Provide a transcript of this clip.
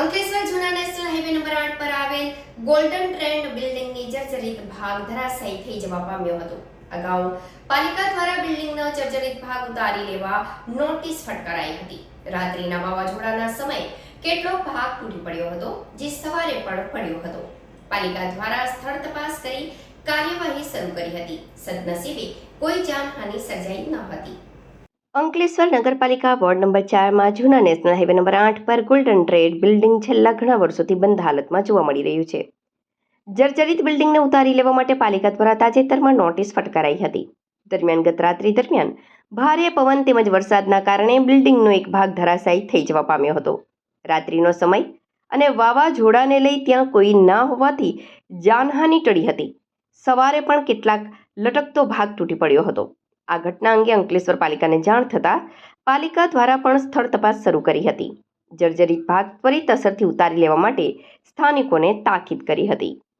અંકલેશ્વર જૂના national highway number આઠ પર આવેલ ગોલ્ડન ટ્રેન્ડ બિલ્ડિંગની જર્જરિત ભાગ ધરાશાયી થઈ જવા પામ્યો હતો. અગાઉ પાલિકા દ્વારા બિલ્ડિંગનો જર્જરિત ભાગ ઉતારી લેવા નોટિસ ફટકારાઈ હતી. રાત્રિના વાવાઝોડાના સમયે કેટલો ભાગ તૂટી પડ્યો હતો, જે સવારે પણ પડ્યો હતો. પાલિકા દ્વારા સ્થળ તપાસ કરી કાર્યવાહી શરૂ કરી હતી. સદનસીબે કોઈ જાનહાનિ સર્જાઈ ન હતી. અંકલેશ્વર નગરપાલિકા વોર્ડ નંબર ચારમાં જૂના નેશનલ હાઈવે નંબર આઠ પર ગોલ્ડન ટ્રેડ બિલ્ડિંગ છેલ્લા ઘણા વર્ષોથી બંધ હાલતમાં જોવા મળી રહ્યું છે. જર્જરિત બિલ્ડિંગને ઉતારી લેવા માટે પાલિકા દ્વારા તાજેતરમાં નોટિસ ફટકારાઈ હતી. દરમિયાન ગત રાત્રિ દરમિયાન ભારે પવન તેમજ વરસાદના કારણે બિલ્ડિંગનો એક ભાગ ધરાશાયી થઈ જવા પામ્યો હતો. રાત્રિનો સમય અને વાવાઝોડાને લઈ ત્યાં કોઈ ના હોવાથી જાનહાનિ ટળી હતી. સવારે પણ કેટલાક લટકતો ભાગ તૂટી પડ્યો હતો. આ ઘટના અંગે અંકલેશ્વર પાલિકાને જાણ થતાં પાલિકા દ્વારા પણ સ્થળ તપાસ શરૂ કરી હતી. જર્જરિત ભાગ ત્વરિત અસરથી ઉતારી લેવા માટે સ્થાનિકોને તાકીદ કરી હતી.